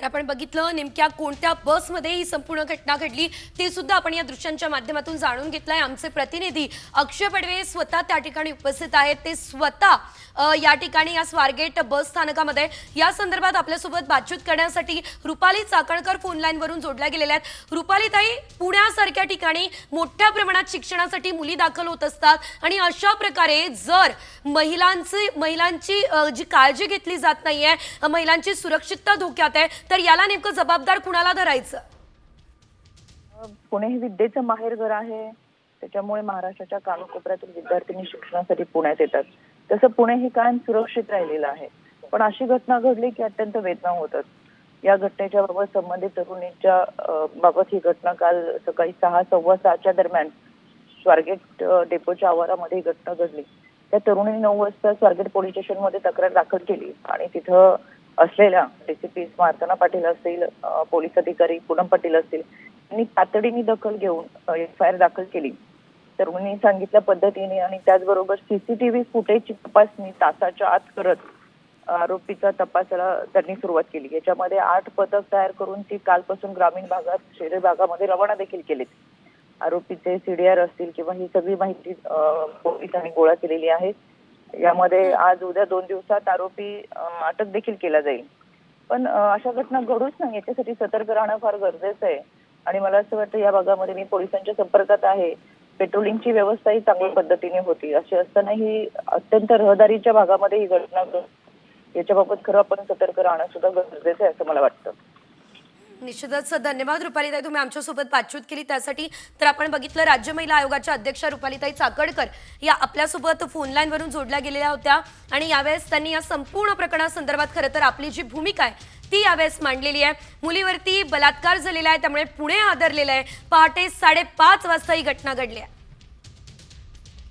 तर आपण बघितलं नेमक्या कोणत्या बसमध्ये ही संपूर्ण घटना घडली ते सुद्धा आपण या दृश्यांच्या माध्यमातून जाणून घेतलंय. आमचे प्रतिनिधी अक्षय पडवे स्वतः त्या ठिकाणी उपस्थित आहेत. ते स्वतः या ठिकाणी या स्वारगेट बस स्थानकामध्ये या संदर्भात आपल्यासोबत बातचीत करण्यासाठी रुपाली चाकणकर फोन लाईनवरून जोडल्या गेलेल्या आहेत. रुपालीताई पुण्यासारख्या ठिकाणी मोठ्या प्रमाणात शिक्षणासाठी मुली दाखल होत असतात आणि अशा प्रकारे जर महिलांची महिलांची जी काळजी घेतली जात नाहीये महिलांची सुरक्षितता धोक्यात आहे तर याला नेमकं जबाबदार कुणाला धरायचं? पुणे हे विद्येचं माहेरघर आहे. त्याच्यामुळे महाराष्ट्राच्या कानाकोपऱ्यातून विद्यार्थ्यांनी शिक्षणासाठी पुण्यात येतात. तसं पुणे हे कायम सुरक्षित राहिलेलं आहे. पण अशी घटना घडली की अत्यंत वेदना होतात या घटनेच्या बाबत संबंधित तरुणीच्या बाबत ही घटना काल सकाळी सहा सव्वा सहाच्या दरम्यान स्वारगेट डेपोच्या आवारामध्ये ही घटना घडली. त्या तरुणीने नऊ वाजता स्वारगेट पोलीस स्टेशनमध्ये तक्रार दाखल केली आणि तिथं असलेल्या डीसीपी स्मार्तना पाटील असतील पोलीस अधिकारी पूनम पाटील असतील यांनी तातडीने दखल घेऊन एफ आय आर दाखल केली. तरुणीने सांगितल्या पद्धतीने आणि त्याचबरोबर सीसीटीव्ही फुटेजची तपासणी तासाच्या आत करत आरोपीचा तपासाला त्यांनी सुरुवात केली. याच्यामध्ये आठ पथक तयार करून ती कालपासून ग्रामीण भागात शहरी भागामध्ये रवाना देखील केलीत. आरोपीचे सीडीआर असतील किंवा ही सगळी माहिती पोलिसांनी गोळा केलेली आहे. यामध्ये आज उद्या दोन दिवसात आरोपी अटक देखील केला जाईल. पण अशा घटना घडूच नाही. याच्यासाठी सतर्क राहणं फार गरजेचं आहे. आणि मला असं वाटतं या भागामध्ये मी पोलिसांच्या संपर्कात आहे. पेट्रोलिंगची व्यवस्था ही चांगल्या पद्धतीने होती. अशी असताना ही अत्यंत रहदारीच्या भागामध्ये ही घटना याच्याबाबत खरं आपण सतर्क राहणं सुद्धा गरजेचं आहे असं मला वाटतं. निश्चितच धन्यवाद. रुपालीताई तुम्ही आमच्यासोबत बातचीत केली. त्यासाठी तर आपण बघितलं राज्य महिला आयोगाच्या अध्यक्षा रुपालीताई चाकडकर या आपल्यासोबत फोन लाईनवरून जोडल्या गेलेल्या होत्या. आणि यावेळेस त्यांनी या संपूर्ण प्रकरणासंदर्भात खरं तर आपली जी भूमिका आहे ती यावेळेस मांडलेली आहे. मुलीवरती बलात्कार झालेला आहे त्यामुळे पुणे हादरलेलं आहे. पहाटे साडेपाच वाजता ही घटना घडली आहे.